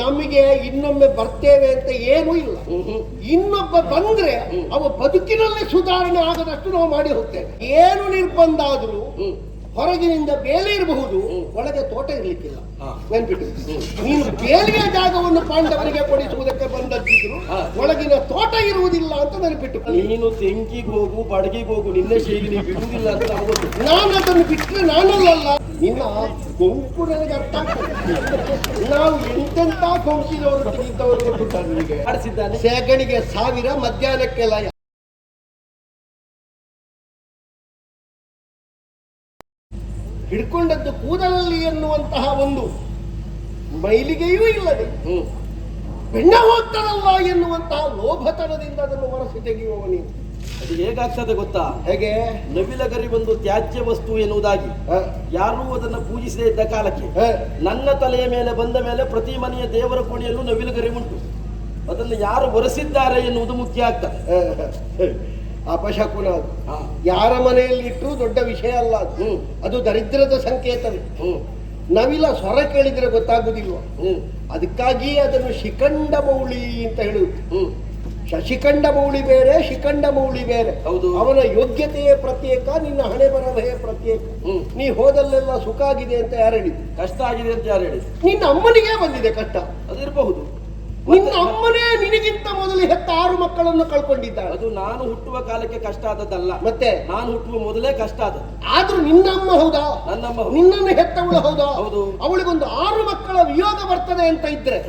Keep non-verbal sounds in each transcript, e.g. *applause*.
ನಮಗೆ ಇನ್ನೊಮ್ಮೆ ಬರ್ತೇವೆ ಅಂತ ಏನೂ ಇಲ್ಲ. ಇನ್ನೊಬ್ಬ ಬಂದ್ರೆ ಅವ ಬದುಕಿನಲ್ಲಿ ಸುಧಾರಣೆ ಆಗದಷ್ಟು ನಾವು ಮಾಡಿ ಹೋಗ್ತೇವೆ. ಏನು ನಿರ್ಬಂಧ ಆದ್ರೂ ಹೊರಗಿನಿಂದ ಬೇಲೆ ಇರಬಹುದು ಒಳಗೆ ತೋಟ ಇರ್ಲಿಕ್ಕಿಲ್ಲ. ನೆನ್ಪಿಟ್ಟು ನೀನು ಬೇಲಿಯ ಜಾಗವನ್ನು ಪಾಂಡವರಿಗೆ ಕೊಡಿಸುವುದಕ್ಕೆ ಬಂದದ್ದಿದ್ರು. ಒಳಗಿನ ತೋಟ ಇರುವುದಿಲ್ಲ ಅಂತ ನೆನಪಿಟ್ಟು ನೀನು ತೆಂಕಿಗೆ ಹೋಗು ಬಡಗಿಗೆ ಹೋಗು ನಿನ್ನೆ ಶೈಲಿ ಬಿಡುವುದಿಲ್ಲ ಅಂತ ನಾನು ಅದನ್ನು ಬಿಟ್ಟರೆ ನಾನಲ್ಲ ನಿನ್ನ ಗುಂಪು ನನಗೆ ಅರ್ಥ ಆಗ್ತದೆ. ನಾವು ಎಂತೆಂತ ಕೊಂಕಿನವರು ತೆಗಿದ್ದವರು ಕೊಟ್ಟಿದ್ದಾರೆ ನಿಮಗೆ ಸೆಗಣಿಗೆ ಸಾವಿರ ಮಧ್ಯಾಹ್ನಕ್ಕೆ ಲಯ. ಹಿಡ್ಕೊಂಡದ್ದು ಕೂದಲಲ್ಲಿ ಎನ್ನುವಂತಹ ಒಂದು ಮೈಲಿಗೆಯೂ ಇಲ್ಲದೆ ಬೆಣ್ಣ ಹೋಗ್ತಾರಲ್ಲ ಎನ್ನುವಂತಹ ಲೋಭತನದಿಂದ ಅದನ್ನು ಹೊರಸಿ ತೆಗೆಯುವವ ನೀನು ಅದು ಹೇಗಾಗ್ತದೆ ಗೊತ್ತಾ? ಹೇಗೆ? ನವಿಲಗರಿ ಒಂದು ತ್ಯಾಜ್ಯ ವಸ್ತು ಎನ್ನುವುದಾಗಿ. ಯಾರು ಅದನ್ನು ಪೂಜಿಸದೇ ಇದ್ದ ಕಾಲಕ್ಕೆ? ನನ್ನ ತಲೆಯ ಮೇಲೆ ಬಂದ ಮೇಲೆ ಪ್ರತಿ ಮನೆಯ ದೇವರ ಕೋಣೆಯಲ್ಲೂ ನವಿಲಗರಿ ಉಂಟು. ಅದನ್ನು ಯಾರು ಒರೆಸಿದ್ದಾರೆ ಎನ್ನುವುದು ಮುಖ್ಯ ಆಗ್ತದೆ? ಅಪಶಕುನ. ಯಾರ ಮನೆಯಲ್ಲಿ ಇಟ್ಟರು ದೊಡ್ಡ ವಿಷಯ ಅಲ್ಲ ಅದು. ಅದು ದರಿದ್ರದ ಸಂಕೇತವೇ. ನವಿಲ ಸ್ವರ ಕೇಳಿದ್ರೆ ಗೊತ್ತಾಗುದಿಲ್ವ? ಅದಕ್ಕಾಗಿಯೇ ಅದಕ್ಕಾಗಿ ಅದನ್ನು ಶಿಖಂಡ ಮೌಳಿ ಅಂತ ಹೇಳುವುದು ಶಶಿಖಂಡ ಮೌಳಿ ಬೇರೆ ಶಿಖಂಡ ಮೌಳಿ ಬೇರೆ. ಹೌದು. ಅವನ ಯೋಗ್ಯತೆಯೇ ಪ್ರತ್ಯೇಕ ನಿನ್ನ ಹಣೆ ಬರವೇ ಪ್ರತ್ಯೇಕ. ನೀ ಹೋದಲ್ಲೆಲ್ಲ ಸುಖ ಆಗಿದೆ ಅಂತ ಯಾರು ಹೇಳಿದ್ರು ಕಷ್ಟ ಆಗಿದೆ ಅಂತ ಯಾರು ಹೇಳಿದ್ರು ನಿನ್ನ ಅಮ್ಮನಿಗೆ ಬಂದಿದೆ ಕಷ್ಟ. ಅದಿರಬಹುದು. ನಿನ್ನ ಅಮ್ಮನೇ ನಿನಗಿಂತ ಮೊದಲು ಹೆತ್ತ ಆರು ಮಕ್ಕಳನ್ನು ಕಳ್ಕೊಂಡಿದ್ದಾಳೆ. ಅದು ನಾನು ಹುಟ್ಟುವ ಕಾಲಕ್ಕೆ ಕಷ್ಟ ಆದದ್ದಲ್ಲ. ಮತ್ತೆ? ನಾನು ಹುಟ್ಟುವ ಮೊದಲೇ ಕಷ್ಟ ಆದದ್ದು. ಆದ್ರೂ ನಿನ್ನ ಅಮ್ಮ ಹೌದಾ? ನನ್ನಮ್ಮ. ನಿನ್ನನ್ನು ಹೆತ್ತವಳು ಹೌದಾ? ಹೌದು. ಅವಳಿಗೊಂದು ಆರು ಮಕ್ಕಳ ವಿಯೋಗ ಬರ್ತದೆ ಅಂತ ಇದ್ರೆ.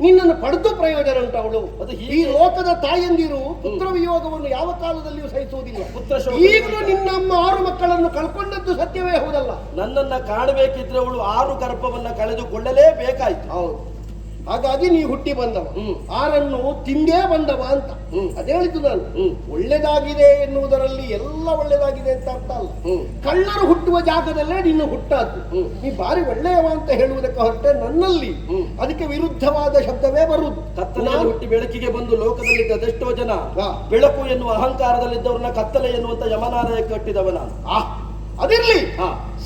ನಿನ್ನನ್ನು ಪಡೆದು ಪ್ರಯೋಜನ ಉಂಟು ಅವಳು. ಅದು ಈ ಲೋಕದ ತಾಯಂದಿರು ಪುತ್ರ ವಿಯೋಗವನ್ನು ಯಾವ ಕಾಲದಲ್ಲಿಯೂ ಸಹಿಸುವುದಿಲ್ಲ. ಪುತ್ರ ಈಗಲೂ ನಿನ್ನ ಅಮ್ಮ ಆರು ಮಕ್ಕಳನ್ನು ಕಳ್ಕೊಂಡದ್ದು ಸತ್ಯವೇ ಹೌದಲ್ಲ? ನನ್ನನ್ನ ಕಾಣಬೇಕಿದ್ರೆ ಅವಳು ಆರು ಗರ್ಭವನ್ನ ಕಳೆದುಕೊಳ್ಳಲೇಬೇಕಾಯ್ತು. ಹೌದು. ಹಾಗಾಗಿ ನೀ ಹುಟ್ಟಿ ಬಂದವ. ಆರನ್ನು ತಿಂದೇ ಬಂದವ ಅಂತ ಹ್ಮ್. ಅದೇ ಹೇಳಿದ್ದು ನಾನು ಹ್ಮ್. ಒಳ್ಳೇದಾಗಿದೆ ಎನ್ನುವುದರಲ್ಲಿ ಎಲ್ಲ ಒಳ್ಳೇದಾಗಿದೆ ಅಂತ ಅರ್ಥ ಅಲ್ಲ ಕಳ್ಳರು ಹುಟ್ಟುವ ಜಾಗದಲ್ಲೇ ನಿನ್ನ ಹುಟ್ಟಾದ್ದು ಹ್ಮ್. ನೀ ಬಾರಿ ಒಳ್ಳೆಯವ ಅಂತ ಹೇಳುವುದಕ್ಕೆ ಹೊರಟೆ ನನ್ನಲ್ಲಿ ಹ್ಮ್. ಅದಕ್ಕೆ ವಿರುದ್ಧವಾದ ಶಬ್ದವೇ ಬರುವುದು ಕತ್ತಲೆಯಲ್ಲಿ ಹುಟ್ಟಿ ಬೆಳಕಿಗೆ ಬಂದು ಲೋಕದಲ್ಲಿದ್ದ ಅದೆಷ್ಟೋ ಜನ. ಬೆಳಕು ಎನ್ನುವ ಅಹಂಕಾರದಲ್ಲಿದ್ದವ್ರನ್ನ ಕತ್ತಲೆ ಎನ್ನುವಂತ ಯಮನಾಲಯ ಕಟ್ಟಿದವ ನಾನು ಅದಿರ್ಲಿ.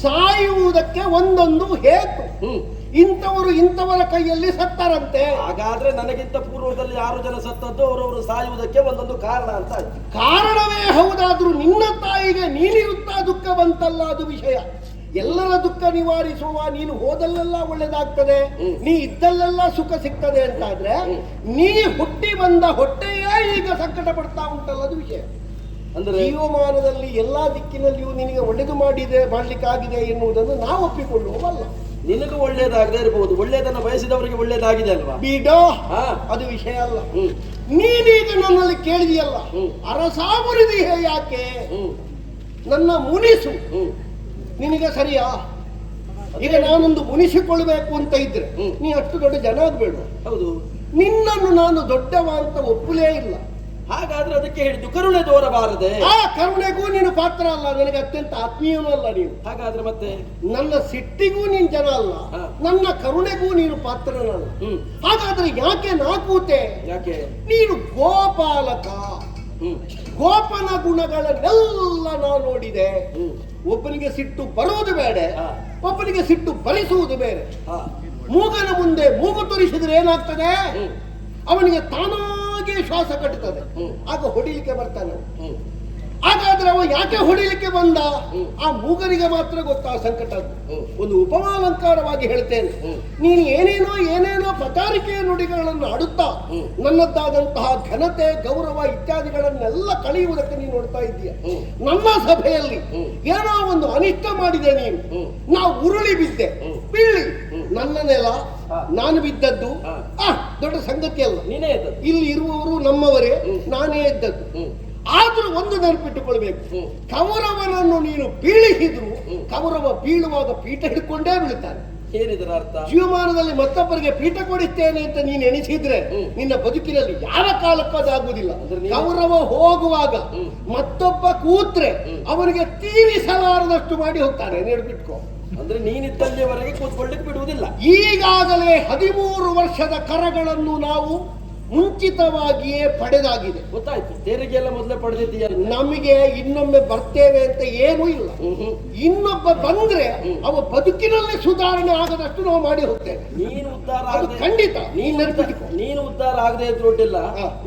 ಸಾಯುವುದಕ್ಕೆ ಒಂದೊಂದು ಹೇತು ಹ್ಮ್ ಇಂಥವರು ಇಂಥವರ ಕೈಯಲ್ಲಿ ಸತ್ತಾರಂತೆ. ಹಾಗಾದ್ರೆ ನನಗಿಂತ ಪೂರ್ವದಲ್ಲಿ ಆರು ಜನ ಸತ್ತದ್ದು ಅವರವರು ಸಾಯುವುದಕ್ಕೆ ಒಂದೊಂದು ಕಾರಣ ಅಂತ ಆಯ್ತು. ಕಾರಣವೇ ಹೌದಾದ್ರೂ ನಿನ್ನ ತಾಯಿಗೆ ನೀನಿರುತ್ತಾ ದುಃಖ ಬಂತಲ್ಲ ಅದು ವಿಷಯ. ಎಲ್ಲರ ದುಃಖ ನಿವಾರಿಸುವ ನೀನು ಹೋದಲ್ಲೆಲ್ಲ ಒಳ್ಳೇದಾಗ್ತದೆ ನೀ ಇದ್ದಲ್ಲೆಲ್ಲ ಸುಖ ಸಿಗ್ತದೆ ಅಂತಾದ್ರೆ. ನೀ ಹುಟ್ಟಿ ಬಂದ ಹೊಟ್ಟೆಯೇ ಈಗ ಸಂಕಟ ಪಡ್ತಾ ಉಂಟಲ್ಲ ಅದು ವಿಷಯ. ಅಂದ್ರೆ? ಜೀವಮಾನದಲ್ಲಿ ಎಲ್ಲಾ ದಿಕ್ಕಿನಲ್ಲಿಯೂ ನಿನಗೆ ಒಳ್ಳೆದು ಮಾಡಿದೆ ಮಾಡ್ಲಿಕ್ಕಾಗಿದೆ ಎನ್ನುವುದನ್ನು ನಾವು ಒಪ್ಪಿಕೊಳ್ಳುವಲ್ಲ ನಿನಗೂ ಒಳ್ಳೇದಾಗದೇ ಇರಬಹುದು ಒಳ್ಳೇದನ್ನ ಬಯಸಿದವರಿಗೆ ಒಳ್ಳೇದಾಗಿದೆ ಅಲ್ವಾ? ಬಿಡೋ ಹಾ. ಅದು ವಿಷಯ ಅಲ್ಲ. ಹ್ಮ್. ನೀನೀಗ ನನ್ನಲ್ಲಿ ಕೇಳಿದೆಯಲ್ಲ? ಹ್ಮ್. ಯಾಕೆ? ಹ್ಮ್. ನನ್ನ ಮುನಿಸು. ಹ್ಮ್. ನಿನಗೆ ಸರಿಯಾ? ಈಗ ನಾನೊಂದು ಮುನಿಸಿಕೊಳ್ಬೇಕು ಅಂತ ಇದ್ರೆ ಹ್ಮ್. ನೀ ಅಷ್ಟು ದೊಡ್ಡ ಜನ ಆಗ್ಬೇಡ. ಹೌದು. ನಿನ್ನನ್ನು ನಾನು ದೊಡ್ಡವ ಅಂತ ಒಪ್ಪಲೇ ಇಲ್ಲ. ಹಾಗಾದ್ರೆ ಅದಕ್ಕೆ ಹೇಳಿದ್ದು ಕರುಣೆ ತೋರಬಾರದೆ? ಆ ಕರುಣೆಗೂ ನೀನು ಪಾತ್ರ ಅಲ್ಲ ನನಗೆ ಅತ್ಯಂತ ಆತ್ಮೀಯನೂ ಅಲ್ಲ ನೀನು. ಹಾಗಾದ್ರೆ ಮತ್ತೆ? ನನ್ನ ಸಿಟ್ಟಿಗೂ ನೀನು ಜನ ಅಲ್ಲ ಹಾ. ನನ್ನ ಕರುಣೆಗೂ ನೀನು ಪಾತ್ರನಲ್ಲ ಹ್ಮ್. ಹಾಗಾದ್ರೆ ಯಾಕೆ ನಾ ಕೂತೆ? ಯಾಕೆ? ನೀನು ಗೋಪಾಲಕ. ಹ್ಮ್. ಗೋಪನ ಗುಣಗಳನ್ನೆಲ್ಲ ನಾ ನೋಡಿದೆ. ಹ್ಮ್. ಒಬ್ಬನಿಗೆ ಸಿಟ್ಟು ಬರೋದು ಬೇಡ ಹಾ. ಒಬ್ಬನಿಗೆ ಸಿಟ್ಟು ಬರಿಸುವುದು ಬೇರೆ. ಹಾ. ಮೂಗನ ಮುಂದೆ ಮೂಗು ತೋರಿಸಿದ್ರೆ ಏನಾಗ್ತದೆ? ಹ್ಮ್. ಅವನಿಗೆ ತಾನಾಗೆ ಶ್ವಾಸ ಕಟ್ಟುತ್ತದೆ. ಆಗ ಹೊಡಿಲಿಕ್ಕೆ ಬರ್ತಾನೆ ಹಾಗಾದ್ರೆ ಅವ ಯಾಕೆ ಹೊಡಿಲಿಕ್ಕೆ ಬಂದ ಆ ಮೂಗರಿಗೆ ಮಾತ್ರ ಗೊತ್ತಾ ಸಂಕಟ. ಒಂದು ಉಪಮಾಲಂಕಾರವಾಗಿ ಹೇಳ್ತೇನೆ. ನೀನು ಏನೇನೋ ಏನೇನೋ ಪಚಾರಿಕೆಯ ನುಡಿಗಳನ್ನು ಆಡುತ್ತಾ. ನನ್ನದ್ದಾದಂತಹ ಘನತೆ ಗೌರವ ಇತ್ಯಾದಿಗಳನ್ನೆಲ್ಲ ಕಳೆಯುವುದಕ್ಕೆ ನೀನು ನೋಡ್ತಾ ಇದ್ದೀಯ ನಮ್ಮ ಸಭೆಯಲ್ಲಿ ಏನೋ ಒಂದು ಅನಿಷ್ಟ ಮಾಡಿದೆ ನೀನು. ನಾವು ಉರುಳಿ ಬಿದ್ದೆ. ಬೀಳಿ ನನ್ನ ನೆಲ. ನಾನು ಬಿದ್ದದ್ದು. ಆ ದೊಡ್ಡ ಸಂಗತಿ ಅಲ್ಲ. ನೀನೇ ಇದ್ದದ್ದು. ಇಲ್ಲಿ ಇರುವವರು ನಮ್ಮವರೇ. ನಾನೇ ಇದ್ದದ್ದು. ಆದರೂ ಒಂದು ನೆನಪಿಟ್ಟುಕೊಳ್ಬೇಕು. ಕೌರವನನ್ನು ನೀನು ಬೀಳಿಸಿದ್ರು ಕೌರವ ಬೀಳುವಾಗ ಪೀಠ ಹಿಡ್ಕೊಂಡೇ ಬೀಳ್ತಾನೆ ಏನಿದರ ಅರ್ಥ? ಜೀವಮಾನದಲ್ಲಿ ಮತ್ತೊಬ್ಬರಿಗೆ ಪೀಠ ಕೊಡಿಸ್ತೇನೆ ಅಂತ ನೀನು ಎಣಿಸಿದ್ರೆ ನಿನ್ನ ಬದುಕಿನಲ್ಲಿ ಯಾವ ಕಾಲಕ್ಕೂ ಅದಾಗುವುದಿಲ್ಲ. ಕೌರವ ಹೋಗುವಾಗ ಮತ್ತೊಬ್ಬ ಕೂತ್ರೆ ಅವರಿಗೆ ಅವನಿಗೆ ತೀರಿಸಲಾರದಷ್ಟು ಮಾಡಿ ಹೋಗ್ತಾನೆ. ನೆನಪಿಟ್ಕೋ. ಅಂದ್ರೆ ನೀನಿದ್ದಲ್ಲಿಯವರೆಗೆ ಕೂತ್ಕೊಳ್ಳಿಕ್ಕೆ ಬಿಡುವುದಿಲ್ಲ. ಈಗಾಗಲೇ ಹದಿಮೂರು ವರ್ಷದ ಕರಗಳನ್ನು ನಾವು ಮುಂಚಿತವಾಗಿಯೇ ಪಡೆದಾಗಿದೆ. ಗೊತ್ತಾಯ್ತು. ತೆರಿಗೆ ಎಲ್ಲ ಮೊದಲೇ ಪಡೆದಿದ್ದೀಯ? ನಮಗೆ ಇನ್ನೊಮ್ಮೆ ಬರ್ತೇವೆ ಅಂತ ಏನೂ ಇಲ್ಲ. ಇನ್ನೊಬ್ಬ ಬಂದ್ರೆ ಅವ ಬದುಕಿನಲ್ಲಿ ಸುಧಾರಣೆ ಆಗದಷ್ಟು ನಾವು ಮಾಡಿ ಹೋಗ್ತೇವೆ. ನೀನು ಉದ್ಧಾರ ಆಗದೆ ಖಂಡಿತ. ನೀನ್ ನೆನಪಿಟ್ಕೊ. ನೀನು ಉದ್ಧಾರ ಆಗದೆ ಇದ್ರು ಒಡ್ಡಿಲ್ಲ.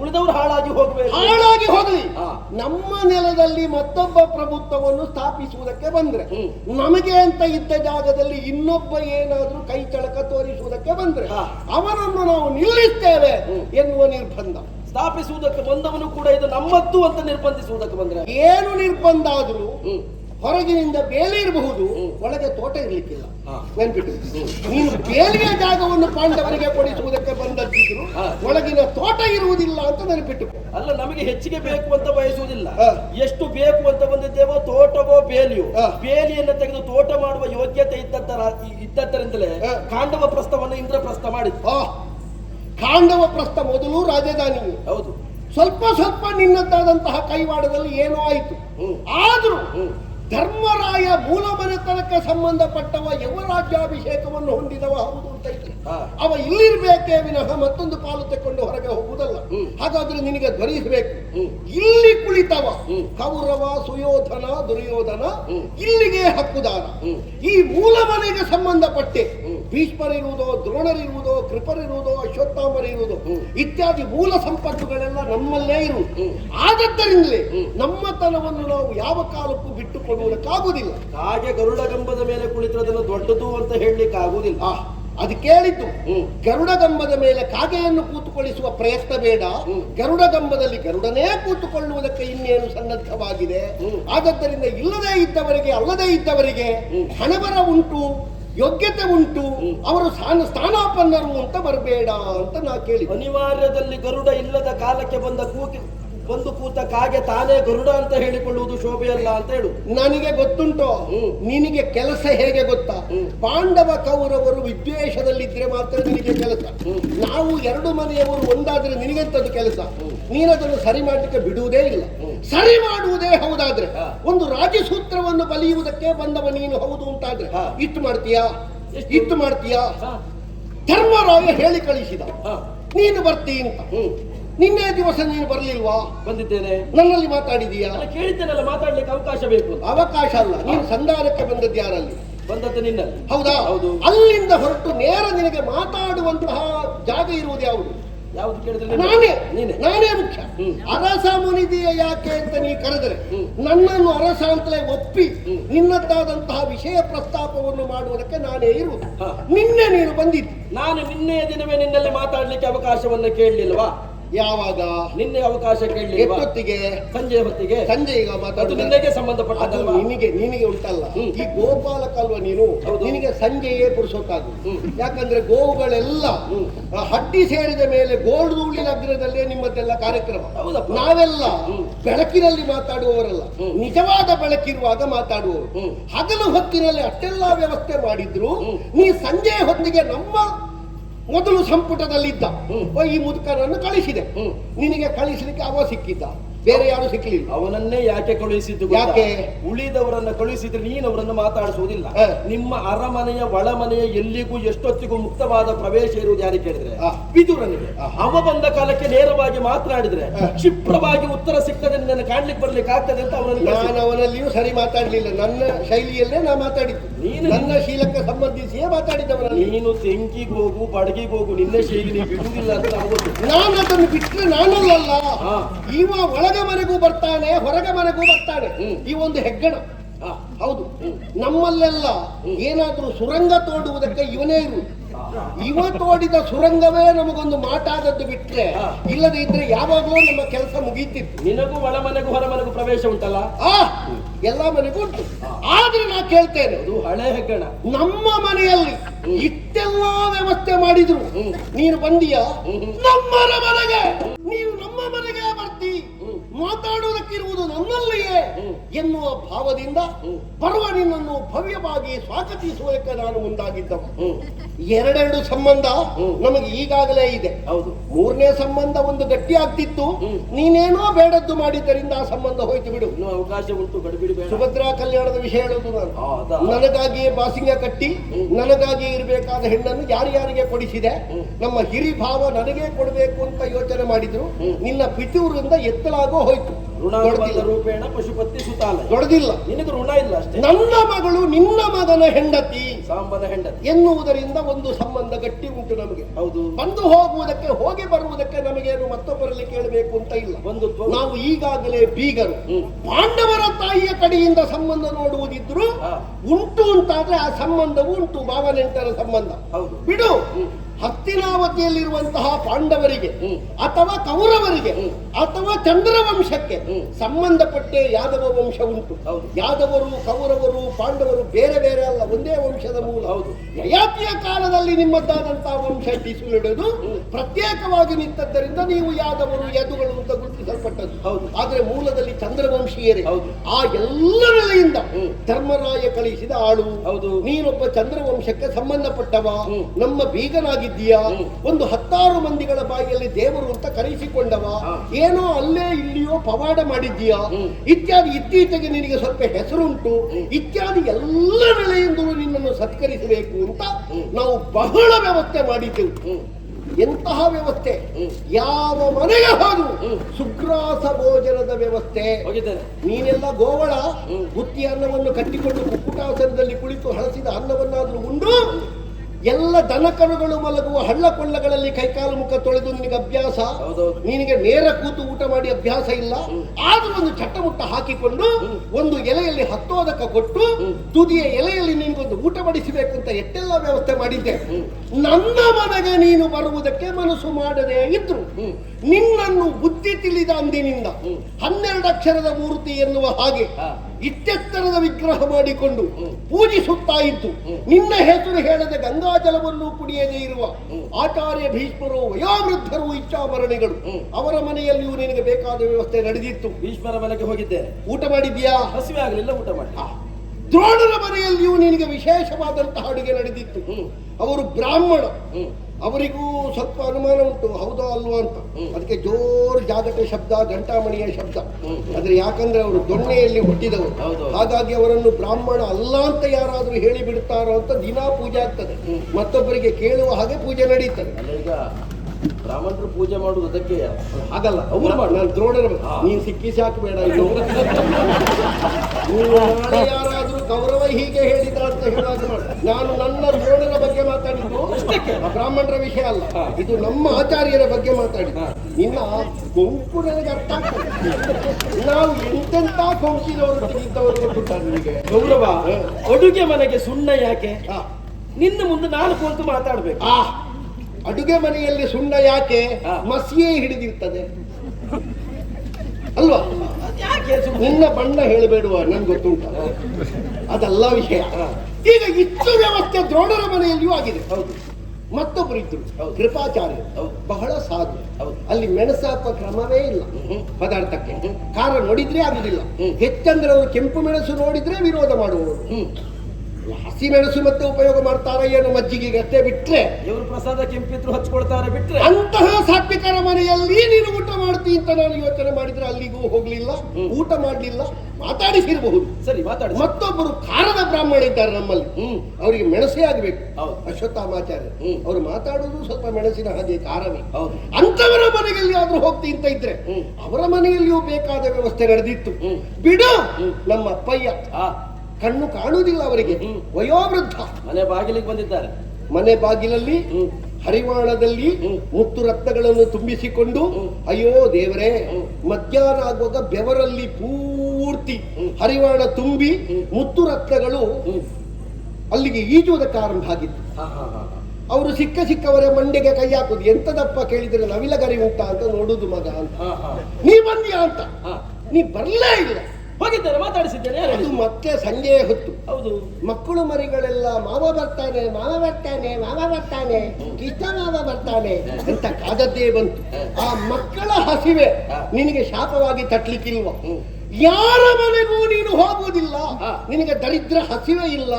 ಉಳಿದವರು ಹಾಳಾಗಿ ಹೋಗ್ಬೇಕು. ಹಾಳಾಗಿ ಹೋಗಲಿ. ನಮ್ಮ ನೆಲದಲ್ಲಿ ಮತ್ತೊಬ್ಬ ಪ್ರಭುತ್ವವನ್ನು ಸ್ಥಾಪಿಸುವುದಕ್ಕೆ ಬಂದ್ರೆ ನಮಗೆ ಅಂತ ಇದ್ದ ಜಾಗದಲ್ಲಿ ಇನ್ನೊಬ್ಬ ಏನಾದ್ರೂ ಕೈ ಚಳಕ ತೋರಿಸುವುದಕ್ಕೆ ಬಂದ್ರೆ. ಅವನನ್ನು ನಾವು ನಿಲ್ಲಿಸ್ತೇವೆ ಹ್ಮ್. ಎನ್ನುವ ನಿರ್ಬಂಧ. ಸ್ಥಾಪಿಸುವುದಕ್ಕೆ ಬಂದವನು ಕೂಡ ಇದು ನಮ್ಮದ್ದು ಅಂತ ನಿರ್ಬಂಧಿಸುವುದಕ್ಕೆ ಬಂದ್ರೆ ಏನು ನಿರ್ಬಂಧ ಆದರೂ ಹೊರಗಿನಿಂದ ಬೇಲಿ ಇರಬಹುದು ಒಳಗೆ ತೋಟ ಇರ್ಲಿಕ್ಕಿಲ್ಲ. ನೆನ್ಪಿಟ್ಟು ನೀನು ಬೇಲಿಯ ಜಾಗವನ್ನು ಪಾಂಡವರಿಗೆ ಕೊಡಿಸುವುದಕ್ಕೆ ಬಂದದ್ದಿದ್ರು ಒಳಗಿನ ತೋಟ ಇರುವುದಿಲ್ಲ ಅಂತ ನೆನಪಿಟ್ಟು ಅಲ್ಲ ನಮಗೆ ಹೆಚ್ಚಿಗೆ ಬೇಕು ಅಂತ ಬಯಸುವುದಿಲ್ಲ. ಎಷ್ಟು ಬೇಕು ಅಂತ ಬಂದಿದ್ದೇವೋ ತೋಟವೋ ಬೇಲಿಯೋ. ಬೇಲಿಯನ್ನು ತೆಗೆದು ತೋಟ ಮಾಡುವ ಯೋಗ್ಯತೆ ಇದ್ದ ಇದ್ದದ್ದರಿಂದಲೇ. ಕಾಂಡವ ಪ್ರಸ್ಥವನ್ನು ಇಂದ್ರಪ್ರಸ್ಥ ಮಾಡಿದ್ದು. ಆ ಖಾಂಡವ ಪ್ರಸ್ಥ ಮೊದಲು ರಾಜಧಾನಿ. ಹೌದು. ಸ್ವಲ್ಪ ಸ್ವಲ್ಪ ನಿನ್ನದಾದಂತಹ ಕೈವಾಡದಲ್ಲಿ ಏನೋ ಆಯಿತು. ಆದರೂ ಧರ್ಮರಾಯ ಮೂಲ ಮನೆತನಕ್ಕೆ ಸಂಬಂಧಪಟ್ಟವ ಯುವರಾಜ್ಯಾಭಿಷೇಕವನ್ನು ಹೊಂದಿದವ ಹೌದು ಅಂತ ಇತ್ತು. ಅವ ಇಲ್ಲಿರ್ಬೇಕೇ ವಿನಃ ಮತ್ತೊಂದು ಪಾಲು ತಕ್ಕೊಂಡು ಹೊರಗೆ ಹೋಗುವುದಲ್ಲ. ಹಾಗಾದ್ರೆ ನಿನಗೆ ಧ್ವನಿಸಬೇಕು. ಇಲ್ಲಿ ಕುಳಿತವ. ಕೌರವ ಸುಯೋಧನ ದುರ್ಯೋಧನ. ಇಲ್ಲಿಗೆ ಹಕ್ಕುದಾರ. ಈ ಮೂಲ ಮನೆಗೆ ಸಂಬಂಧಪಟ್ಟೆ. ಭೀಷ್ಮರಿರುವುದೋ ದ್ರೋಣರಿರುವುದೋ ಕೃಪರಿರುವುದೋ ಅಶ್ವತ್ಥಾಮರಿರುವುದೋ. ಇತ್ಯಾದಿ ಮೂಲ ಸಂಪತ್ತುಗಳೆಲ್ಲ ನಮ್ಮಲ್ಲೇ ಇರುವುದು ಹ್ಮ್. ಆದದ್ದರಿಂದಲೇ. ನಮ್ಮತನವನ್ನು ನಾವು ಯಾವ ಕಾಲಕ್ಕೂ ಬಿಟ್ಟುಕೊಳ್ಳುವುದಕ್ಕಾಗುವುದಿಲ್ಲ ಹಾಗೆ ಗರುಡ ಗಂಬದ ಮೇಲೆ ಅದನ್ನು ದೊಡ್ಡದು ಅಂತ ಹೇಳಲಿಕ್ಕೆ ಆಗುವುದಿಲ್ಲ ಅದು ಕೇಳಿದ್ದು ಗರುಡಗಂಬದ ಗರುಡ ಗಂಬದ ಮೇಲೆ ಕಾಗೆಯನ್ನು ಕೂತುಕೊಳ್ಳಿಸುವ ಪ್ರಯತ್ನ ಬೇಡ ಗರುಡಗಂಬದಲ್ಲಿ ಗರುಡ ಗಂಬದಲ್ಲಿ ಗರುಡನೇ ಕೂತುಕೊಳ್ಳುವುದಕ್ಕೆ ಇನ್ನೇನು ಸನ್ನದ್ಧವಾಗಿದೆ ಆದ್ದರಿಂದ ಆದದ್ದರಿಂದ ಇಲ್ಲದೇ ಇದ್ದವರಿಗೆ ಅಲ್ಲದೇ ಇದ್ದವರಿಗೆ ಹಣವರ ಉಂಟು ಯೋಗ್ಯತೆ ಉಂಟು ಅವರು ಸ್ಥಾನ ಸ್ಥಾನಾಪನ್ನರು ಅಂತ ಬರಬೇಡ ಅಂತ ನಾ ಕೇಳಿ ಅನಿವಾರ್ಯದಲ್ಲಿ ಗರುಡ ಇಲ್ಲದ ಕಾಲಕ್ಕೆ ಬಂದ ಕೂಗಿ ಬಂದು ಕೂತ ಕಾಗೆ ತಾನೇ ಗರುಡ ಅಂತ ಹೇಳಿಕೊಳ್ಳುವುದು ಶೋಭೆಯಲ್ಲ ಅಂತ ಹೇಳು. ನನಗೆ ಗೊತ್ತುಂಟು. ನಿನಗೆ ಕೆಲಸ ಹೇಗೆ ಗೊತ್ತಾ? ಪಾಂಡವ ಕೌರವರು ವಿದ್ವೇಷದಲ್ಲಿದ್ರೆ ಮಾತ್ರ ನಿನಗೆ ಕೆಲಸ. ನಾವು ಎರಡು ಮನೆಯವರು ಒಂದಾದ್ರೆ ನಿನಗೆಂತದ್ದು ಕೆಲಸ. ನೀನದನ್ನು ಸರಿ ಮಾಡಲಿಕ್ಕೆ ಬಿಡುವುದೇ ಇಲ್ಲ. ಸರಿ ಮಾಡುವುದೇ ಹೌದಾದ್ರೆ. ಒಂದು ರಾಜಸೂತ್ರವನ್ನು ಬಲಿಯುವುದಕ್ಕೆ ಬಂದವ ನೀನು ಹೌದು ಅಂತಾದ್ರೆ ಇಟ್ಟು ಮಾಡ್ತೀಯಾ? ಇಟ್ಟು ಮಾಡ್ತೀಯಾ? ಧರ್ಮರಾಯ ಹೇಳಿ ಕಳಿಸಿದ. ನೀನು ಬರ್ತೀ ಅಂತ. ನಿನ್ನೆ ದಿವಸ ನೀನು ಬರ್ಲಿಲ್ವಾ? ಬಂದಿದ್ದೇನೆ. ನನ್ನಲ್ಲಿ ಮಾತಾಡಿದೀಯಾ? ಕೇಳಿದ್ದೇನಲ್ಲ ಮಾತಾಡ್ಲಿಕ್ಕೆ ಅವಕಾಶ ಬೇಕು ಅವಕಾಶ ಅಲ್ಲ. ನೀನು ಸಂಧಾನಕ್ಕೆ ಬಂದದ್ದು ಯಾರಲ್ಲಿ? ಬಂದದ್ದು ನಿನ್ನಲ್ಲಿ. ಹೌದಾ? ಹೌದು. ಅಲ್ಲಿಂದ ಹೊರಟು ನೇರ ನಿನಗೆ ಮಾತಾಡುವಂತಹ ಜಾಗ ಇರುವುದು ಯಾವುದು? ಯಾವ್ದು ಕೇಳಿದ್ರೆ ನಾನೇ? ನೀನೆ. ನಾನೇ. ಮುಖ್ಯ. ಅರಸ ಮುನಿದೆಯ ಯಾಕೆ ಅಂತ ನೀ ಕರೆದರೆ ನನ್ನನ್ನು ಅರಸ ಅಂತಲೇ ಒಪ್ಪಿ. ನಿನ್ನದ್ದಾದಂತಹ ವಿಷಯ ಪ್ರಸ್ತಾಪವನ್ನು ಮಾಡುವುದಕ್ಕೆ ನಾನೇ ಇರುವುದು. ನಿನ್ನೆ ನೀನು ಬಂದಿದ್ದು. ನಾನು ನಿನ್ನೆಯ ದಿನವೇ ನಿನ್ನಲ್ಲಿ ಮಾತಾಡಲಿಕ್ಕೆ ಅವಕಾಶವನ್ನು ಕೇಳಲಿಲ್ವಾ ಯಾವಾಗ? ನಿನ್ನೆ ಅವಕಾಶ ಕೇಳಿ ಹೊತ್ತಿಗೆ ಸಂಜೆ ಹೊತ್ತಿಗೆ? ಸಂಜೆ ಈಗ ಅದು ನಿನ್ನೆಗೆ ಸಂಬಂಧಪಟ್ಟ ನಿನಗೆ ನಿನಗೆ ಉಂಟಲ್ಲ. ಈ ಗೋಪಾಲಕಲ್ವ ನೀನು. ನಿನಗೆ ಸಂಜೆಯೇ ಪುರುಸೊತ್ತಾಗು. ಯಾಕಂದ್ರೆ ಗೋವುಗಳೆಲ್ಲ ಹಟ್ಟಿ ಸೇರಿದ ಮೇಲೆ ಗೋಲ್ಡೂಳಿನ ಅಗ್ರದಲ್ಲೇ ನಿಮ್ಮದೆಲ್ಲ ಕಾರ್ಯಕ್ರಮ. ನಾವೆಲ್ಲ ಬೆಳಕಿನಲ್ಲಿ ಮಾತಾಡುವವರಲ್ಲ. ನಿಜವಾದ ಬೆಳಕಿರುವಾಗ ಮಾತಾಡುವವರು. ಹಗಲು ಹೊತ್ತಿನಲ್ಲಿ ಅಷ್ಟೆಲ್ಲ ವ್ಯವಸ್ಥೆ ಮಾಡಿದ್ರು. ನೀ ಸಂಜೆ ಹೊತ್ತಿಗೆ ನಮ್ಮ ಮೊದಲು ಸಂಪುಟದಲ್ಲಿದ್ದ ಈ ಮುದುಕರನ್ನು ಕಳಿಸಿದೆ. ನಿನಗೆ ಕಳಿಸಲಿಕ್ಕೆ ಅವ ಸಿಕ್ಕಿದ್ದ. ಬೇರೆ ಯಾರು ಸಿಕ್ಕಲಿಲ್ಲ ಅವನನ್ನೇ ಯಾಕೆ ಕಳುಹಿಸಿದ್ದು? ಯಾಕೆ? ಉಳಿದವರನ್ನ ಕಳುಹಿಸಿದ್ರೆ ನೀನು ಅವರನ್ನು ಮಾತಾಡಿಸುವುದಿಲ್ಲ ನಿಮ್ಮ ಅರಮನೆಯ ಒಳಮನೆಯ ಎಲ್ಲಿಗೂ ಎಷ್ಟೊತ್ತಿಗೂ ಮುಕ್ತವಾದ ಪ್ರವೇಶ ಇರುವುದು ಯಾರಿಗೆ ಕೇಳಿದ್ರೆ? ಬಿದುರನಿಗೆ ವಿದುರನಿಗೆ. ಅವ ಬಂದ ಕಾಲಕ್ಕೆ ನೇರವಾಗಿ ಮಾತನಾಡಿದ್ರೆ. ಕ್ಷಿಪ್ರವಾಗಿ ಉತ್ತರ ಸಿಗ್ತದೆ ನನ್ನ ಕಾಣ್ಲಿಕ್ಕೆ ಬರ್ಲಿಕ್ಕೆ ಆಗ್ತದೆ ಅಂತ ಅವರನ್ನು ನಾನು ಅವನಲ್ಲಿಯೂ ಸರಿ ಮಾತಾಡಲಿಲ್ಲ. ನನ್ನ ಶೈಲಿಯಲ್ಲೇ ನಾ ಮಾತಾಡಿದ್ದು. ನೀನು- ನನ್ನ ಶೀಲಕ್ಕೆ ಸಂಬಂಧಿಸಿಯೇ ಮಾತಾಡಿದ್ದವರ ನೀನು ತೆಂಕಿಗೆ ಹೋಗು ಬಡಗಿಗೆ ಹೋಗು ನಿನ್ನೆ ಶೈಲಿ ಬಿಡುವುದಿಲ್ಲ ಅಂತ ನಾನು ಅದನ್ನು ಬಿಟ್ಟರೆ ನಾನಲ್ಲ. ಇವ ಒಳಗೆ ಮನೆಗೂ ಬರ್ತಾನೆ ಹೊರಗೆ ಮನೆಗೂ ಬರ್ತಾನೆ. ಈ ಒಂದು ಹೆಗ್ಗಣ. ಹೌದು. ನಮ್ಮಲ್ಲೆಲ್ಲ ಏನಾದ್ರೂ ಸುರಂಗ ತೋಡುವುದಕ್ಕೆ ಇವನೇ ಇರು ಇವ ತೋಡಿದ ಸುರಂಗವೇ ನಮಗೊಂದು ಮಾಟಾದದ್ದು ಬಿಟ್ರೆ. ಇಲ್ಲದೆ ಇದ್ರೆ ಯಾವಾಗಲೂ ನಮ್ಮ ಕೆಲಸ ಮುಗೀತಿತ್ತು. ನಿನಗೂ ಹೊರ ಮನೆಗೂ ಪ್ರವೇಶ ಉಂಟಲ್ಲ? ಆ ಎಲ್ಲ ಮನೆಗೂ ಉಂಟು. ಆದ್ರೆ ನಾ ಕೇಳ್ತೇನೆ. ಅದು ಹಳೆ ಹೆಗ್ಗಣ. ನಮ್ಮ ಮನೆಯಲ್ಲಿ ಇಷ್ಟೆಲ್ಲ ವ್ಯವಸ್ಥೆ ಮಾಡಿದ್ರು. ನೀನು ಬಂದಿಯಾ? ನಮ್ಮ ಮನೆಗೆ. ನೀನು ನಮ್ಮ ಹ್ಮ್. ನನ್ನಲ್ಲಿಯೇ ಎನ್ನುವ ಭಾವದಿಂದ. ಬರುವ ನಿನ್ನನ್ನು ಭವ್ಯವಾಗಿ ಸ್ವಾಗತಿಸುವುದಕ್ಕೆ ನಾನು ಮುಂದಾಗಿದ್ದವ ಹ್ಮ್ ಎರಡೆರಡು ಸಂಬಂಧ ನಮಗೆ ಈಗಾಗಲೇ ಇದೆ ಹೌದು. ಮೂರನೇ ಸಂಬಂಧ ಒಂದು ಗಟ್ಟಿ ಆಗ್ತಿತ್ತು. ನೀನೇನೋ ಬೇಡದ್ದು ಮಾಡಿದ್ದರಿಂದ ಆ ಸಂಬಂಧ ಹೋಯ್ತು ಬಿಡು. ಅವಕಾಶ ಉಂಟು ಗಡಿಬಿಡಿ ಸುಭದ್ರಾ ಕಲ್ಯಾಣದ ವಿಷಯ ಹೇಳುದು ನಾನು. ನನಗಾಗಿ? ನನಗಾಗಿಯೇ ಬಾಸಿಂಗ ಕಟ್ಟಿ ನನಗಾಗಿ ಇರಬೇಕಾದ ಹೆಣ್ಣನ್ನು ಯಾರ್ಯಾರಿಗೆ ಕೊಡಿಸಿದೆ? ನಮ್ಮ ಹಿರಿ ಭಾವ ನನಗೆ ಕೊಡಬೇಕು ಅಂತ ಯೋಚನೆ ಮಾಡಿದ್ರು. ನಿನ್ನ ಪಿತೂರಿಂದ ಎತ್ತಲಾಗೋ ಹೋಯ್ತು. ರೂಪೇಣ ಪಶುಪತಿ ಸುತಾಲ. ದೊಡ್ದಿಲ್ಲ ನಿನಗೆ ಋಣ ಇಲ್ಲ ಅಷ್ಟೇ. ನನ್ನ ಮಗಳು ನಿನ್ನ ಮಗನ ಹೆಂಡತಿ. ಸಾಂಬನ ಹೆಂಡತಿ. ಎನ್ನುವುದರಿಂದ ಒಂದು ಸಂಬಂಧ ಗಟ್ಟಿ ಉಂಟು ನಮಗೆ. ಹೌದು. ಬಂದು ಹೋಗುವುದಕ್ಕೆ ಹೋಗಿ ಬರುವುದಕ್ಕೆ ನಮಗೇನು ಮತ್ತೊಬ್ಬರಲ್ಲಿ ಕೇಳಬೇಕು ಅಂತ ಇಲ್ಲ. ಒಂದು ನಾವು ಈಗಾಗಲೇ ಬೀಗರು. ಪಾಂಡವರ ತಾಯಿಯ ಕಡೆಯಿಂದ ಸಂಬಂಧ ನೋಡುವುದಿದ್ರು. ಉಂಟು ಅಂತಾದ್ರೆ ಆ ಸಂಬಂಧವು ಉಂಟು. ಭಾವನೆಂಟರ ಸಂಬಂಧ. ಹೌದು. ಬಿಡು. ಹ್ಮ್. ಹಸ್ತಿನಾವತಿಯಲ್ಲಿರುವಂತಹ ಪಾಂಡವರಿಗೆ ಅಥವಾ ಕೌರವರಿಗೆ ಅಥವಾ ಚಂದ್ರವಂಶಕ್ಕೆ ವಂಶಕ್ಕೆ ಸಂಬಂಧಪಟ್ಟೆ ಯಾದವ ವಂಶ ಉಂಟು ಹೌದು. ಯಾದವರು ಕೌರವರು ಪಾಂಡವರು ಬೇರೆ ಬೇರೆ ಅಲ್ಲ ಒಂದೇ ವಂಶದ ಮೂಲ ಹೌದು. ಯಯಾತಿಯ ಕಾಲದಲ್ಲಿ ನಿಮ್ಮದ್ದಾದಂತಹ ವಂಶ ಬಿಸಿಲಿಡೋದು. ಪ್ರತ್ಯೇಕವಾಗಿ ನಿಂತದ್ದರಿಂದ ನೀವು ಯಾದವರು ಯದುಗಳು ಅಂತ ಗುರುತಿಸಲ್ಪಟ್ಟದ್ದು ಹೌದು. ಆದ್ರೆ ಮೂಲದಲ್ಲಿ ಚಂದ್ರವಂಶೀಯರೇ ಹೌದು. ಆ ಎಲ್ಲ ನೆಲೆಯಿಂದ ಧರ್ಮರಾಯ ಕಳಿಸಿದ ಆಳು ಹೌದು. ನೀನೊಬ್ಬ ಚಂದ್ರವಂಶಕ್ಕೆ ಸಂಬಂಧಪಟ್ಟವ. ನಮ್ಮ ಬೀಗನಾಗಿದ್ದೀಯಾ ಹ್ಮ್. ಒಂದು ಹತ್ತಾರು ಮಂದಿಗಳ ಬಾಯಿಯಲ್ಲಿ ದೇವರು ಅಂತ ಕರೆಸಿಕೊಂಡವ ಏನೋ ಅಲ್ಲೇ ಇಲ್ಲಿಯೋ ಪವಾಡ ಮಾಡಿದ್ದೀಯಾ? ಇತ್ಯಾದಿ ಇತ್ತೀಚೆಗೆ ನಿನಗೆ ಸ್ವಲ್ಪ ಹೆಸರುಂಟು. ಇತ್ಯಾದಿ ಎಲ್ಲ ನೆಲೆಯಿಂದಲೂ ನಿನ್ನನ್ನು ಸತ್ಕರಿಸಬೇಕು ಅಂತ ನಾವು ಬಹಳ ವ್ಯವಸ್ಥೆ ಮಾಡಿದ್ದೆವು. ಎಂತಹ ವ್ಯವಸ್ಥೆ. ಯಾವ ಮನೆಗೆ ಹೋದು ಸುಗ್ರಾಸ ಭೋಜನದ ವ್ಯವಸ್ಥೆ. ನೀನೆಲ್ಲ ಗೋವಳ. ಬುತ್ತಿ ಅನ್ನವನ್ನು ಕಟ್ಟಿಕೊಂಡು ಕುಕ್ಕುಟಾಸನದಲ್ಲಿ ಕುಳಿತು ಹಳಸಿದ ಅನ್ನವನ್ನಾದ್ರೂ ಉಂಡು. ಎಲ್ಲ ದನಕರುಗಳು ಮಲಗುವ ಹಳ್ಳ ಕೊಳ್ಳಗಳಲ್ಲಿ ಕೈಕಾಲು ಮುಖ ತೊಳೆದು ನಿನಗೆ ಅಭ್ಯಾಸ. ನಿನಗೆ ನೇರ ಕೂತು ಊಟ ಮಾಡಿ ಅಭ್ಯಾಸ ಇಲ್ಲ. ಆದ್ರೂ ಒಂದು ಚಟ್ಟಮುಟ್ಟ ಹಾಕಿಕೊಂಡು ಒಂದು ಎಲೆಯಲ್ಲಿ ಹತ್ತೋದಕ್ಕ ಕೊಟ್ಟು ತುದಿಯ ಎಲೆಯಲ್ಲಿ ನಿನಗೊಂದು ಊಟ ಬಡಿಸಬೇಕು ಅಂತ ಎಷ್ಟೆಲ್ಲ ವ್ಯವಸ್ಥೆ ಮಾಡಿದ್ದೆ. ನನ್ನ ಮನೆಗೆ ನೀನು ಬರುವುದಕ್ಕೆ ಮನಸ್ಸು ಮಾಡದೇ ಇದ್ರು. ನಿನ್ನನ್ನು ಬುದ್ಧಿ ತಿಳಿದ ಅಂದಿನಿಂದ. ಹನ್ನೆರಡು ಅಕ್ಷರದ ಮೂರ್ತಿ ಎನ್ನುವ ಹಾಗೆ ಹಾ. ಇತ್ತೆತ್ತರದ ವಿಗ್ರಹ ಮಾಡಿಕೊಂಡು ಪೂಜಿಸುತ್ತಾ ಇದ್ದು. ನಿನ್ನ ಹೆಸರು ಹೇಳದೆ ಗಂಗಾಜಲವನ್ನು ಕುಡಿಯದೇ ಇರುವ ಆಚಾರ್ಯ ಭೀಷ್ಮರು ವಯೋವೃದ್ಧರು ಇಚ್ಛಾಮರಣಿಗಳು. ಅವರ ಮನೆಯಲ್ಲಿಯೂ ನಿನಗೆ ಬೇಕಾದ ವ್ಯವಸ್ಥೆ ನಡೆದಿತ್ತು ಭೀಷ್ಮರ ಮನೆಗೆ ಹೋಗಿದ್ದೇನೆ ಊಟ ಮಾಡಿದ್ಯಾ ಹಸಿವೆ ಆಗಲಿಲ್ಲ ಊಟ ಮಾಡಿ ದ್ರೋಣರ ಮನೆಯಲ್ಲಿಯೂ ನಿನಗೆ ವಿಶೇಷವಾದಂತಹ ಅಡುಗೆ ನಡೆದಿತ್ತು ಅವರು ಬ್ರಾಹ್ಮಣ ಹ್ಮ್ ಅವರಿಗೂ ಸ್ವಲ್ಪ ಅನುಮಾನ ಉಂಟು ಹೌದಾ ಅಲ್ವಾ ಅಂತ. ಅದಕ್ಕೆ ಜೋರು ಜಾಗಟೆ ಶಬ್ದ ಘಂಟಾಮಣಿಯ ಶಬ್ದ. ಅಂದ್ರೆ ಯಾಕಂದ್ರೆ ಅವರು ದೊಣ್ಣೆಯಲ್ಲಿ ಹುಟ್ಟಿದವರು. ಹಾಗಾಗಿ ಅವರನ್ನು ಬ್ರಾಹ್ಮಣ ಅಲ್ಲ ಅಂತ ಯಾರಾದ್ರೂ ಹೇಳಿ ಬಿಡ್ತಾರೋ ಅಂತ ದಿನಾ ಪೂಜೆ ಆಗ್ತದೆ. ಮತ್ತೊಬ್ಬರಿಗೆ ಕೇಳುವ ಹಾಗೆ ಪೂಜೆ ನಡೀತದೆ. ಬ್ರಾಹ್ಮಣರು ಪೂಜೆ ಮಾಡುವುದು ಅದಕ್ಕೆ ಹಾಗಲ್ಲ. ಅವ್ರು ಮಾಡ ನಾನು ದ್ರೋಣರ ನೀನು ನೀನ್ ಸಿಕ್ಕಿ ಸಾಕಬೇಡ ಇದು *laughs* ಯಾರಾದ್ರೂ ಗೌರವ ಹೀಗೆ ಹೇಳಿದ ಅಂತ ಹೇಳುವಾಗ ನಾನು ನನ್ನ ದ್ರೋಣರ ಬ್ರಾಹ್ಮಣರ ವಿಷಯ ಅಲ್ಲ. ಇದು ನಮ್ಮ ಆಚಾರ್ಯರ ಬಗ್ಗೆ ಮಾತಾಡಿ. ನಿನ್ನ ಗುಂಪು ನನಗೆ ಅರ್ಥ ಆಗ್ತದೆ. ನಾವು ಎಂತೆಂತ ಕೊಂಕಿನವರು ತಿಳಿದವರು ಗೊತ್ತುಂಟಾ ನಿಮಗೆ ಗೌರವ ಅಡುಗೆ ಮನೆಗೆ ಸುಣ್ಣ ಯಾಕೆ? ನಿನ್ನ ಮುಂದೆ ನಾನು ಕೂತು ಮಾತಾಡ್ಬೇಕು. ಆ. ಅಡುಗೆ ಮನೆಯಲ್ಲಿ ಸುಣ್ಣ ಯಾಕೆ. ಮಸಿಯೇ ಹಿಡಿದಿರ್ತದೆ. ಅಲ್ವಾ? ನಿನ್ನ ಬಣ್ಣ ಹೇಳಬೇಡುವ ನನ್ಗೆ ಗೊತ್ತುಂಟ. ಅದಲ್ಲ ವಿಷಯ. ಈಗ ಇಷ್ಟು ವ್ಯವಸ್ಥೆ ದ್ರೋಣರ ಮನೆಯಲ್ಲಿಯೂ ಆಗಿದೆ. ಹೌದು. ಮತ್ತೊಬ್ಬರು ಇದ್ರು ಹೌದು. ಕೃಪಾಚಾರ್ಯ ಹೌದು. ಬಹಳ ಸಾಧು ಹೌದು. ಅಲ್ಲಿ ಮೆಣಸಾಕ ಕ್ರಮವೇ ಇಲ್ಲ. ಪದಾರ್ಥಕ್ಕೆ. ಖಾರ ನೋಡಿದ್ರೆ ಆಗುದಿಲ್ಲ. ಹೆಚ್ಚಂದ್ರೆ ಅವರು ಕೆಂಪು ಮೆಣಸು ನೋಡಿದ್ರೆ ವಿರೋಧ ಮಾಡುವವರು ಹಸಿ ಮೆಣಸು ಮತ್ತೆ ಉಪಯೋಗ ಮಾಡ್ತಾರ ಏನು ಮಜ್ಜಿಗೆ ಅಷ್ಟೇ ಬಿಟ್ರೆ. ಇವರು ಪ್ರಸಾದ ಕೆಂಪಿದ್ರು ಹಚ್ಕೊಳ್ತಾರೆ ಬಿಟ್ರೆ. ಅಂತಹ ಸಾತ್ವಿಕರ ಮನೆಯಲ್ಲಿ ನೀನು ಊಟ ಮಾಡ್ತಿ ಅಂತ ನಾನು ಯೋಚನೆ ಮಾಡಿದ್ರೆ ಅಲ್ಲಿಗೂ ಹೋಗ್ಲಿಲ್ಲ ಊಟ ಮಾಡ್ಲಿಲ್ಲ ಮಾತಾಡಿಸಿರಬಹುದು. ಸರಿ ಮಾತಾಡಿ ಮತ್ತೊಬ್ಬರು ಖಾರದ ಬ್ರಾಹ್ಮಣ ಇದ್ದಾರೆ ನಮ್ಮಲ್ಲಿ. ಹ್ಮ್. ಅವರಿಗೆ ಮೆಣಸೇ ಆಗಬೇಕು. ಹೌದು. ಅಶ್ವತ್ಥಾಮಾಚಾರ್ಯ ಅವ್ರು ಅವರು ಮಾತಾಡೋದು ಸ್ವಲ್ಪ ಮೆಣಸಿನ ಹಾಗೆ ಖಾರವೇ ಹೌದು. ಅಂತವರ ಮನೆಯಲ್ಲಿ ಆದ್ರೂ ಹೋಗ್ತಿ ಅಂತ ಇದ್ರೆ ಅವರ ಮನೆಯಲ್ಲಿಯೂ ಬೇಕಾದ ವ್ಯವಸ್ಥೆ ನಡೆದಿತ್ತು. ಬಿಡು. ನಮ್ಮ ಅಪ್ಪಯ್ಯ. ಆ. ಕಣ್ಣು ಕಾಣುವುದಿಲ್ಲ ಅವರಿಗೆ. ವಯೋವೃದ್ಧ. ಮನೆ ಬಾಗಿಲಿಗೆ ಬಂದಿದ್ದಾರೆ. ಮನೆ ಬಾಗಿಲಲ್ಲಿ ಹರಿವಾಣದಲ್ಲಿ ಮುತ್ತು ರಕ್ತಗಳನ್ನು ತುಂಬಿಸಿಕೊಂಡು ಅಯ್ಯೋ ದೇವರೇ. ಮಧ್ಯಾಹ್ನ ಆಗುವಾಗ ಬೆವರಲ್ಲಿ ಪೂರ್ತಿ ಹರಿವಾಣ ತುಂಬಿ ಮುತ್ತು ರಕ್ತಗಳು ಅಲ್ಲಿಗೆ ಈಜುವುದಕ್ಕೆ ಆರಂಭ ಆಗಿತ್ತು. ಅವರು ಸಿಕ್ಕ ಸಿಕ್ಕವರ ಮಂಡೆಗೆ ಕೈ ಹಾಕುದು ಎಂತದಪ್ಪ ಕೇಳಿದ್ರೆ ನವಿಲಗರಿ ಉಂಟಾ ಅಂತ ನೋಡುದು ಮಗ ಅಂತ. ನೀ ಬಂದ್ಯಾ ಅಂತ. ನೀ ಬರಲೇ ಇಲ್ಲ. ಹೋಗಿದ್ದೇನೆ ಮಾತಾಡಿಸಿದ್ದೇನೆ ಯಾರು ಅದು ಮತ್ತೆ ಸಂಜೆ ಹೊತ್ತು. ಹೌದು. ಮಕ್ಕಳು ಮರಿಗಳೆಲ್ಲ ಮಾವ ಬರ್ತಾನೆ ಮಾವ ಬರ್ತಾನೆ ಮಾವ ಬರ್ತಾನೆ ಇಷ್ಟ ಮಾವ ಬರ್ತಾನೆ ಅಂತ ಕಾದದ್ದೇ ಬಂತು. ಆ ಮಕ್ಕಳ ಹಸಿವೆ ನಿನಗೆ ಶಾಪವಾಗಿ ತಟ್ಲಿಕ್ಕಿಲ್ವ. ಯಾರ ಮನೆಗೂ ನೀನು ಹೋಗುವುದಿಲ್ಲ. ನಿನಗೆ ದರಿದ್ರ ಹಸಿವೆ ಇಲ್ಲ.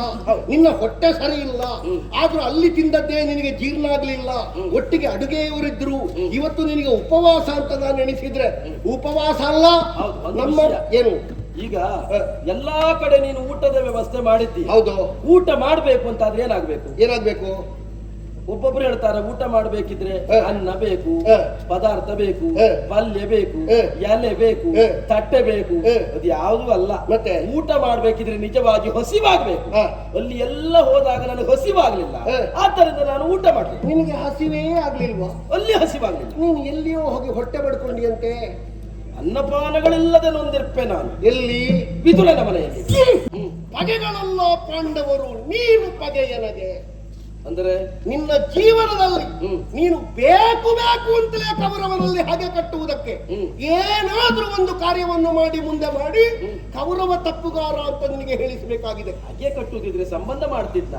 ನಿನ್ನ ಹೊಟ್ಟೆ ಸರಿ ಇಲ್ಲ. ಆದ್ರೂ ಅಲ್ಲಿ ತಿಂದದ್ದೇ ನಿನಗೆ ಜೀರ್ಣ ಆಗ್ಲಿಲ್ಲ. ಒಟ್ಟಿಗೆ ಅಡುಗೆಯವರಿದ್ರು ಇವತ್ತು ನಿನಗೆ ಉಪವಾಸ ಅಂತ ನಾನು ಎಣಿಸಿದ್ರೆ ಉಪವಾಸ ಅಲ್ಲ. ನಮ್ಮ ಏನು? ಈಗ ಎಲ್ಲಾ ಕಡೆ ನೀನು ಊಟದ ವ್ಯವಸ್ಥೆ ಮಾಡಿದ್ದಿ. ಹೌದು. ಊಟ ಮಾಡ್ಬೇಕು ಅಂತ ಆದ್ರೆ ಏನಾಗ್ಬೇಕು? ಏನಾಗ್ಬೇಕು? ಒಬ್ಬೊಬ್ರು ಹೇಳ್ತಾರೆ ಊಟ ಮಾಡ್ಬೇಕಿದ್ರೆ ಅನ್ನ ಬೇಕು ಪದಾರ್ಥ ಬೇಕು. ಪಲ್ಯ ಬೇಕು. ಎಲೆ ಬೇಕು ತಟ್ಟೆ ಬೇಕು ಅದು ಯಾವುದು ಅಲ್ಲ. ಮತ್ತೆ? ಊಟ ಮಾಡ್ಬೇಕಿದ್ರೆ ನಿಜವಾಗಿ ಹಸಿವಾಗ್ಬೇಕು. ಅಲ್ಲಿ ಎಲ್ಲ ಹೋದಾಗ ನನಗೆ ಹಸಿವಾಗ್ಲಿಲ್ಲ. ಆದ್ದರಿಂದ ನಾನು ಊಟ ಮಾಡ್ಲಿಲ್ಲ. ನಿನಗೆ ಹಸಿವೇ ಆಗ್ಲಿಲ್ವಾ? ಅಲ್ಲಿ ಹಸಿವಾಗ್ಲಿಲ್ಲ. ನೀನು ಎಲ್ಲಿಯೋ ಹೋಗಿ ಹೊಟ್ಟೆ ಪಡ್ಕೊಂಡಿಯಂತೆ ಅನ್ನಪಾನಗಳಿಲ್ಲದೆ ನೊಂದಿರ್ಪೆ ನಾನು. ಎಲ್ಲಿ? ವಿದುರನ ಮನೆಯಲ್ಲಿ. ಹ್ಮ್. ಪಗೆಗಳೆಲ್ಲ ಪಾಂಡವರು ನೀನು ಪಗೆಯನಗೆ ಅಂದರೆ? ನಿನ್ನ ಜೀವನದಲ್ಲಿ. ನೀನು ಬೇಕು ಬೇಕು ಅಂತಲೇ ಕೌರವನಲ್ಲಿ ಹಗೆ ಕಟ್ಟುವುದಕ್ಕೆ. ಏನಾದ್ರೂ ಒಂದು ಕಾರ್ಯವನ್ನು ಮಾಡಿ ಮುಂದೆ ಮಾಡಿ ಕೌರವ ತಪ್ಪುಗಾರ ಅಂತ ನಿನಗೆ ಹೇಳಿಸಬೇಕಾಗಿದೆ. ಹಗೆ ಕಟ್ಟುವುದಿದ್ರೆ ಸಂಬಂಧ ಮಾಡ್ತಿದ್ದ?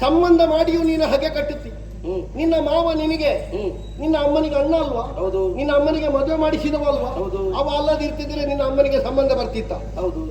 ಸಂಬಂಧ ಮಾಡಿಯೂ ನೀನು ಹಗೆ ಕಟ್ಟುತ್ತಿ. ನಿನ್ನ ಮಾವ ನಿನಗೆ ಹ್ಮ್. ನಿನ್ನ ಅಮ್ಮನಿಗೆ ಅಣ್ಣ ಅಲ್ವಾ? ಹೌದು. ನಿನ್ನ ಅಮ್ಮನಿಗೆ ಮದುವೆ ಮಾಡಿಸಿದವಲ್ವಾ ಹೌದು. ಅವ ಅಲ್ಲದಿರ್ತಿದ್ರೆ ನಿನ್ನ ಅಮ್ಮನಿಗೆ ಸಂಬಂಧ ಬರ್ತಿತ್ತ? ಹೌದು.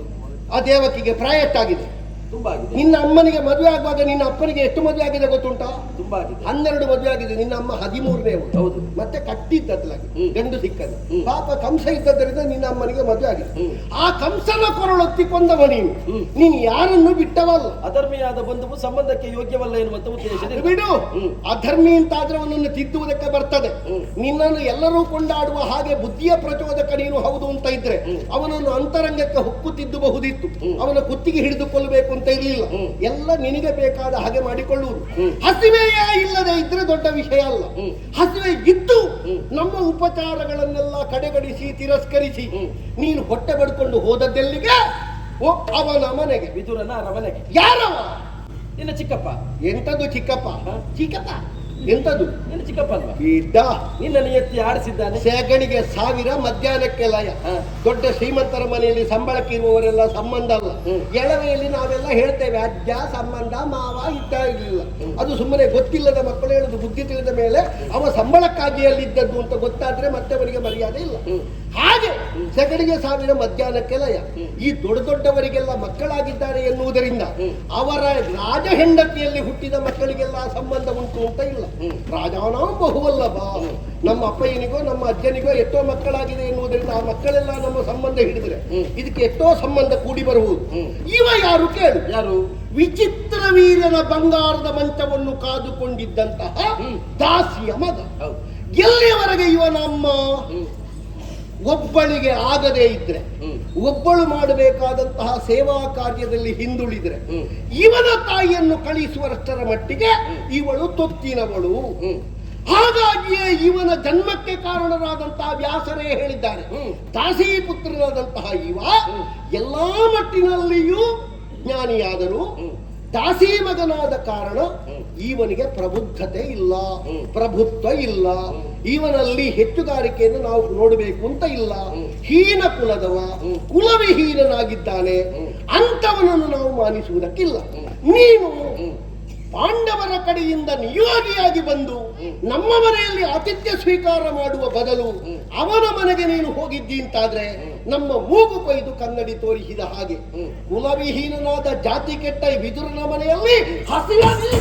ಆ ದೇವಕಿಗೆ ಪ್ರಾಯ ಎಷ್ಟಾಗಿದೆ ತುಂಬಾ ಆಗಿದೆ. ನಿನ್ನ ಅಮ್ಮನಿಗೆ ಮದುವೆ ಆಗುವಾಗ ನಿನ್ನ ಅಪ್ಪನಿಗೆ ಎಷ್ಟು ಮದುವೆ ಆಗಿದೆ ಗೊತ್ತುಂಟಾ? ತುಂಬಾ ಆಗಿದೆ. ಹನ್ನೆರಡು ಮದುವೆ ಆಗಿದೆ. ನಿನ್ನ ಅಮ್ಮ ಹದಿಮೂರನೇ ಹೌದು. ಮತ್ತೆ ಕಟ್ಟಿದ್ದದ್ಲಾಗಿ ಹ್ಮ್. ಗಂಡು ಸಿಕ್ಕದು. ಪಾಪ ಕಂಸ ಇದ್ದದರಿಂದ ನಿನ್ನ ಅಮ್ಮನಿಗೆ ಮದುವೆ ಆಗಿದೆ. ಆ ಕಂಸನ ಕೊರಳೊತ್ತಿ ಕೊಂದವ ನೀನು. ನೀನು ಯಾರನ್ನು ಬಿಟ್ಟವಲ್ಲ. ಅಧರ್ಮಿಯಾದ ಬಂಧುವು ಸಂಬಂಧಕ್ಕೆ ಯೋಗ್ಯವಲ್ಲ ಎನ್ನುವಂತ ಉದ್ದೇಶ ಬಿಡು. ಅಧರ್ಮಿ ಅಧರ್ಮಿ ಅಂತಾದ್ರೆ ಅವನನ್ನು ತಿದ್ದುವುದಕ್ಕೆ ಬರ್ತದೆ. ನಿನ್ನನ್ನು ಎಲ್ಲರೂ ಕೊಂಡಾಡುವ ಹಾಗೆ ಬುದ್ಧಿಯ ಪ್ರಚೋದಕ ನೀನು ಹೌದು ಅಂತ ಇದ್ರೆ ಅವನನ್ನು ಅಂತರಂಗಕ್ಕೆ ಹೊಕ್ಕು ತಿದ್ದಬಹುದಿತ್ತು ಅವನ ಕುತ್ತಿಗೆ ಹಿಡಿದುಕೊಳ್ಳಬೇಕು ಅಂತ ಇರಲಿಲ್ಲ. ಹ್ಮ್. ಎಲ್ಲ ನಿನಗೆ ಬೇಕಾದ ಹಾಗೆ ಮಾಡಿಕೊಳ್ಳುವುದು. ಹಸಿವೆಯ ಇಲ್ಲದೆ ಇದ್ರೆ ದೊಡ್ಡ ವಿಷಯ ಅಲ್ಲ. ಹಸಿವೆ ಇದ್ದು ನಮ್ಮ ಉಪಚಾರಗಳನ್ನೆಲ್ಲ ಕಡೆಗಣಿಸಿ ತಿರಸ್ಕರಿಸಿ ನೀನು ಹೊಟ್ಟೆ ಬಡ್ಕೊಂಡು ಹೋದದ್ದೆಲ್ಲಿಗೆ? ಅವನ ಮನೆಗೆ ವಿದುರನ ಅರಮನೆಗೆ. ಯಾರವ? ನಿನ್ನ ಚಿಕ್ಕಪ್ಪ. ಎಂತದ್ದು ಚಿಕ್ಕಪ್ಪ? ಚಿಕ್ಕಪ್ಪ. ಎಂತದು? ನಿನ್ನ ಚಿಕ್ಕಪ್ಪ ಅಲ್ವಾ ಇದ್ದ ನಿಯತ್ತಿ ಎತ್ತಿ ಆಡಿಸಿದ್ದಾನೆ. ಸೆಗಣಿಗೆ ಸಾವಿರ ಮಧ್ಯಾಹ್ನಕ್ಕೆ ಲಯ. ದೊಡ್ಡ ಶ್ರೀಮಂತರ ಮನೆಯಲ್ಲಿ ಸಂಬಳಕ್ಕೆ ಇರುವವರೆಲ್ಲ ಸಂಬಂಧ ಅಲ್ಲ. ಎಳವೆಯಲ್ಲಿ ನಾವೆಲ್ಲ ಹೇಳ್ತೇವೆ ಅಜ್ಜ ಸಂಬಂಧ ಮಾವ ಇದ್ದ ಇರಲಿಲ್ಲ. ಅದು ಸುಮ್ಮನೆ ಗೊತ್ತಿಲ್ಲದ ಮಕ್ಕಳು ಹೇಳುದು ಬುದ್ಧಿ ತಿಳಿದ ಮೇಲೆ ಅವ ಸಂಬಳಕ್ಕಾಗಿ ಅಲ್ಲಿದ್ದದ್ದು ಅಂತ ಗೊತ್ತಾದ್ರೆ ಮತ್ತೆ ಅವರಿಗೆ ಮರ್ಯಾದೆ ಇಲ್ಲ. ಹಾಗೆ ಸೆಗಣಿಗೆ ಸಾವಿರ ಮಧ್ಯಾಹ್ನಕ್ಕೆ ಲಯ. ಈ ದೊಡ್ಡ ದೊಡ್ಡವರಿಗೆಲ್ಲ ಮಕ್ಕಳಾಗಿದ್ದಾರೆ ಎನ್ನುವುದರಿಂದ ಅವರ ರಾಜ ಹೆಂಡತಿಯಲ್ಲಿ ಹುಟ್ಟಿದ ಮಕ್ಕಳಿಗೆಲ್ಲ ಸಂಬಂಧ ಉಂಟು ಅಂತ ಇಲ್ಲ. ರಾಜಾನಾಂ ಬಹುವಲ್ಲ ಬಾ ನಮ್ಮ ಅಪ್ಪಯ್ಯನಿಗೋ ನಮ್ಮ ಅಜ್ಜನಿಗೋ ಎಷ್ಟೋ ಮಕ್ಕಳಾಗಿದೆ ಎನ್ನುವುದರಿಂದ ಆ ಮಕ್ಕಳೆಲ್ಲ ನಮ್ಮ ಸಂಬಂಧ ಹಿಡಿದ್ರೆ. ಇದಕ್ಕೆ ಎಷ್ಟೋ ಸಂಬಂಧ ಕೂಡಿ ಬರುವುದು. ಇವ ಯಾರು ಕೇಳು? ಯಾರು? ವಿಚಿತ್ರ ವೀರನ ಬಂಗಾರದ ಮಂಚವನ್ನು ಕಾದುಕೊಂಡಿದ್ದಂತಹ. ದಾಸಿಯ ಮಗ. ಎಲ್ಲಿಯವರೆಗೆ ಇವನ ಅಮ್ಮ ಹ್ಮ್. ಒಬ್ಬಳಿಗೆ ಆಗದೇ ಇದ್ರೆ ಒಬ್ಬಳು ಮಾಡಬೇಕಾದಂತಹ ಸೇವಾ ಕಾರ್ಯದಲ್ಲಿ ಹಿಂದುಳಿದ್ರೆ ಇವನ ತಾಯಿಯನ್ನು ಕಳಿಸುವಷ್ಟರ ಮಟ್ಟಿಗೆ ಇವಳು ತೊತ್ತಿನವಳು ಹಾಗಾಗಿಯೇ ಇವನ ಜನ್ಮಕ್ಕೆ ಕಾರಣರಾದಂತಹ ವ್ಯಾಸರೇ ಹೇಳಿದ್ದಾರೆ. ದಾಸಿ ಪುತ್ರನಾದಂತಹ ಇವ. ಎಲ್ಲಾ ಮಟ್ಟಿನಲ್ಲಿಯೂ ಜ್ಞಾನಿಯಾದರೂ. ದಾಸಿ ಮಗನಾದ ಕಾರಣ. ಇವನಿಗೆ ಪ್ರಬುದ್ಧತೆ ಇಲ್ಲ. ಪ್ರಭುತ್ವ ಇಲ್ಲ. ಇವನಲ್ಲಿ ಹೆಚ್ಚುಗಾರಿಕೆಯನ್ನು ನಾವು ನೋಡಬೇಕು ಅಂತ ಇಲ್ಲ. ಹೀನ ಕುಲದವ ಕುಲವೇ ಅಂತವನನ್ನು ನಾವು ಮಾನಿಸುವುದಕ್ಕಿಲ್ಲ ನೀನು ಪಾಂಡವರ ಕಡೆಯಿಂದ ನಿಯೋಗಿಯಾಗಿ ಬಂದು. ನಮ್ಮ ಮನೆಯಲ್ಲಿ ಆತಿಥ್ಯ ಸ್ವೀಕಾರ ಮಾಡುವ ಬದಲು. ಅವನ ಮನೆಗೆ ನೀನು ಹೋಗಿದ್ದಿ ಅಂತಾದ್ರೆ ನಮ್ಮ ಮೂಗು ಕೊಯ್ದು ಕನ್ನಡಿ ತೋರಿಸಿದ ಹಾಗೆ ಕುಲವಿಹೀನನಾದ ಜಾತಿ ಕೆಟ್ಟ ವಿದುರನ ಮನೆಯಲ್ಲಿ ಹಸಿಯಾಗಿ